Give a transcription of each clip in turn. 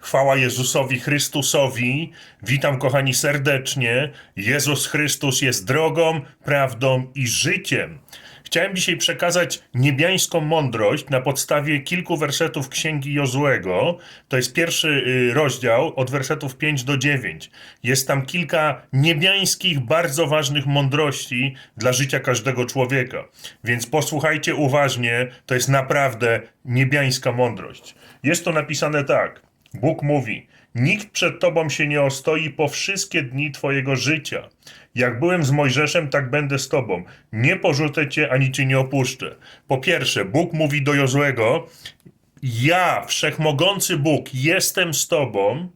Chwała Jezusowi Chrystusowi. Witam kochani serdecznie. Jezus Chrystus jest drogą, prawdą i życiem. Chciałem dzisiaj przekazać niebiańską mądrość na podstawie kilku wersetów Księgi Jozłego. To jest pierwszy y, rozdział od wersetów 5 do 9. Jest tam kilka niebiańskich, bardzo ważnych mądrości dla życia każdego człowieka. Więc posłuchajcie uważnie, to jest naprawdę niebiańska mądrość. Jest to napisane tak. Bóg mówi: Nikt przed tobą się nie ostoi po wszystkie dni twojego życia. Jak byłem z Mojżeszem, tak będę z tobą. Nie porzucę cię ani cię nie opuszczę. Po pierwsze, Bóg mówi do Jozłego: Ja, wszechmogący Bóg, jestem z tobą.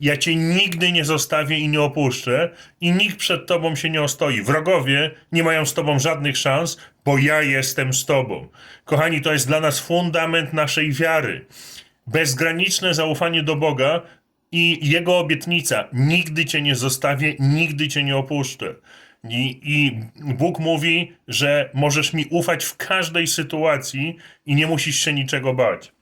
Ja cię nigdy nie zostawię i nie opuszczę, i nikt przed tobą się nie ostoi. Wrogowie nie mają z tobą żadnych szans, bo ja jestem z tobą. Kochani, to jest dla nas fundament naszej wiary bezgraniczne zaufanie do Boga i Jego obietnica: nigdy cię nie zostawię, nigdy cię nie opuszczę. I, I Bóg mówi, że możesz mi ufać w każdej sytuacji i nie musisz się niczego bać.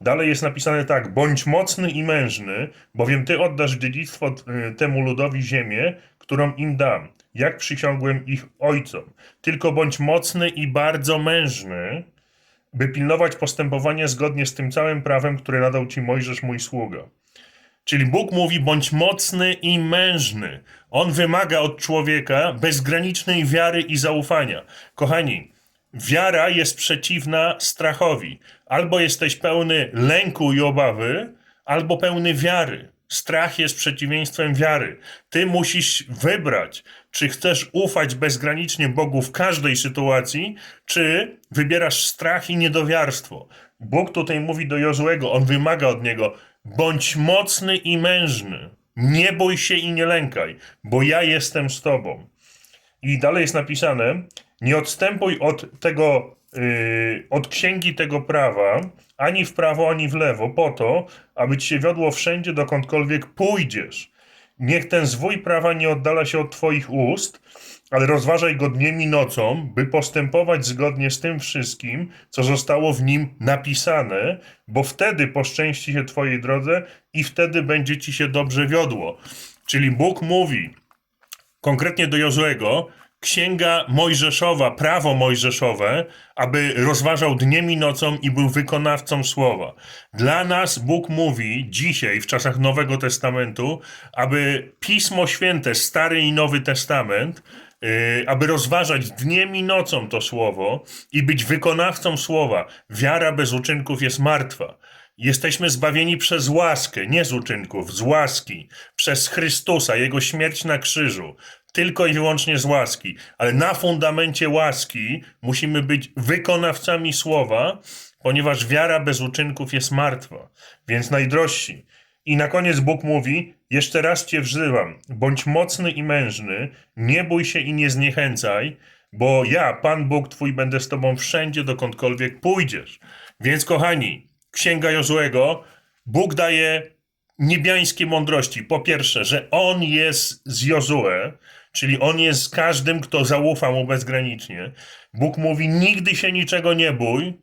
Dalej jest napisane tak: bądź mocny i mężny, bowiem ty oddasz dziedzictwo y, temu ludowi ziemię, którą im dam, jak przysiągłem ich ojcom. Tylko bądź mocny i bardzo mężny, by pilnować postępowania zgodnie z tym całym prawem, które nadał ci Mojżesz, mój sługa. Czyli Bóg mówi: bądź mocny i mężny. On wymaga od człowieka bezgranicznej wiary i zaufania. Kochani, wiara jest przeciwna strachowi. Albo jesteś pełny lęku i obawy, albo pełny wiary. Strach jest przeciwieństwem wiary. Ty musisz wybrać, czy chcesz ufać bezgranicznie Bogu w każdej sytuacji, czy wybierasz strach i niedowiarstwo. Bóg tutaj mówi do Jozłego, on wymaga od niego: bądź mocny i mężny. Nie bój się i nie lękaj, bo ja jestem z tobą. I dalej jest napisane: Nie odstępuj od tego, od księgi tego prawa, ani w prawo, ani w lewo, po to, aby ci się wiodło wszędzie, dokądkolwiek pójdziesz. Niech ten zwój prawa nie oddala się od twoich ust, ale rozważaj go dniem i nocą, by postępować zgodnie z tym wszystkim, co zostało w nim napisane, bo wtedy poszczęści się twojej drodze i wtedy będzie ci się dobrze wiodło. Czyli Bóg mówi, konkretnie do Jozłego, księga Mojżeszowa, prawo mojżeszowe, aby rozważał dniem i nocą i był wykonawcą słowa. Dla nas Bóg mówi dzisiaj, w czasach Nowego Testamentu, aby Pismo Święte, Stary i Nowy Testament, yy, aby rozważać dniem i nocą to słowo i być wykonawcą słowa. Wiara bez uczynków jest martwa. Jesteśmy zbawieni przez łaskę, nie z uczynków, z łaski, przez Chrystusa, Jego śmierć na krzyżu, tylko i wyłącznie z łaski. Ale na fundamencie łaski musimy być wykonawcami słowa, ponieważ wiara bez uczynków jest martwa. Więc najdrożsi. I na koniec Bóg mówi: Jeszcze raz Cię wzywam, bądź mocny i mężny, nie bój się i nie zniechęcaj, bo ja, Pan Bóg Twój, będę z Tobą wszędzie, dokądkolwiek pójdziesz. Więc, kochani, Księga Jozłego, Bóg daje niebiańskie mądrości. Po pierwsze, że On jest z Jozue, czyli On jest z każdym, kto zaufa Mu bezgranicznie. Bóg mówi, nigdy się niczego nie bój,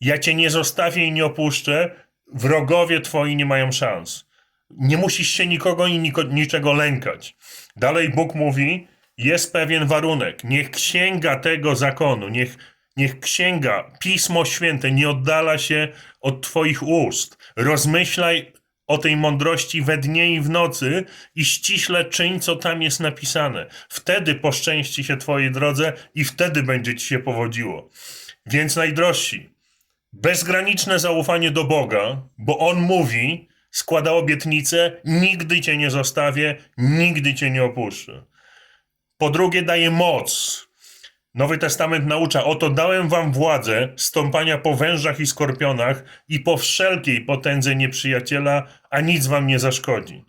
ja Cię nie zostawię i nie opuszczę, wrogowie Twoi nie mają szans. Nie musisz się nikogo i niko, niczego lękać. Dalej Bóg mówi, jest pewien warunek. Niech księga tego zakonu, niech, niech księga, Pismo Święte nie oddala się od Twoich ust. Rozmyślaj o tej mądrości we dnie i w nocy i ściśle czyń, co tam jest napisane. Wtedy poszczęści się Twojej drodze i wtedy będzie Ci się powodziło. Więc najdrożsi, bezgraniczne zaufanie do Boga, bo On mówi, składa obietnicę, nigdy Cię nie zostawię, nigdy Cię nie opuszczę. Po drugie, daje moc. Nowy Testament naucza: Oto dałem wam władzę stąpania po wężach i skorpionach i po wszelkiej potędze nieprzyjaciela, a nic wam nie zaszkodzi.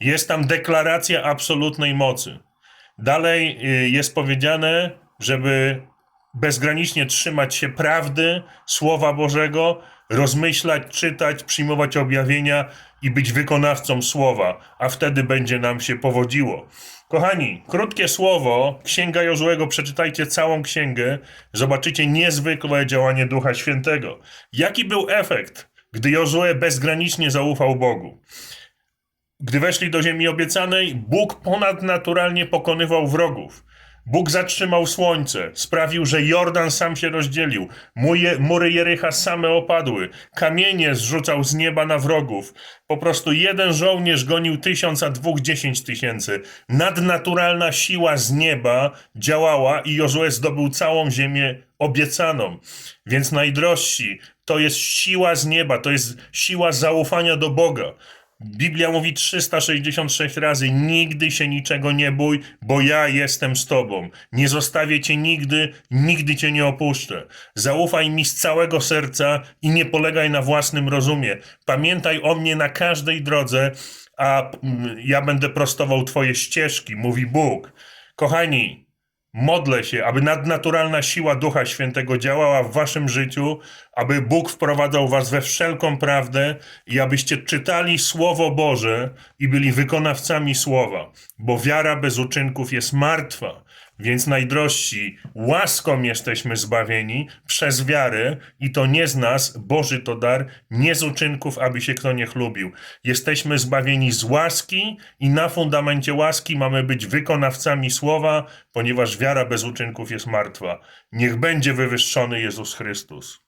Jest tam deklaracja absolutnej mocy. Dalej y, jest powiedziane, żeby bezgranicznie trzymać się prawdy, Słowa Bożego, rozmyślać, czytać, przyjmować objawienia i być wykonawcą Słowa, a wtedy będzie nam się powodziło. Kochani, krótkie słowo, Księga Jozłego, przeczytajcie całą księgę, zobaczycie niezwykłe działanie Ducha Świętego. Jaki był efekt, gdy Jozue bezgranicznie zaufał Bogu. Gdy weszli do ziemi obiecanej, Bóg ponadnaturalnie pokonywał wrogów. Bóg zatrzymał słońce, sprawił, że Jordan sam się rozdzielił, mury Jericha same opadły, kamienie zrzucał z nieba na wrogów. Po prostu jeden żołnierz gonił tysiąc, a dwóch dziesięć tysięcy. Nadnaturalna siła z nieba działała i Jozue zdobył całą ziemię obiecaną. Więc najdrożsi, to jest siła z nieba, to jest siła zaufania do Boga. Biblia mówi 366 razy: Nigdy się niczego nie bój, bo ja jestem z tobą. Nie zostawię cię nigdy, nigdy cię nie opuszczę. Zaufaj mi z całego serca i nie polegaj na własnym rozumie. Pamiętaj o mnie na każdej drodze, a mm, ja będę prostował twoje ścieżki, mówi Bóg. Kochani, Modlę się, aby nadnaturalna siła Ducha Świętego działała w waszym życiu, aby Bóg wprowadzał was we wszelką prawdę i abyście czytali Słowo Boże i byli wykonawcami Słowa, bo wiara bez uczynków jest martwa. Więc najdrożsi, łaską jesteśmy zbawieni przez wiarę i to nie z nas, Boży to dar, nie z uczynków, aby się kto nie chlubił. Jesteśmy zbawieni z łaski i na fundamencie łaski mamy być wykonawcami słowa, ponieważ wiara bez uczynków jest martwa. Niech będzie wywyższony Jezus Chrystus.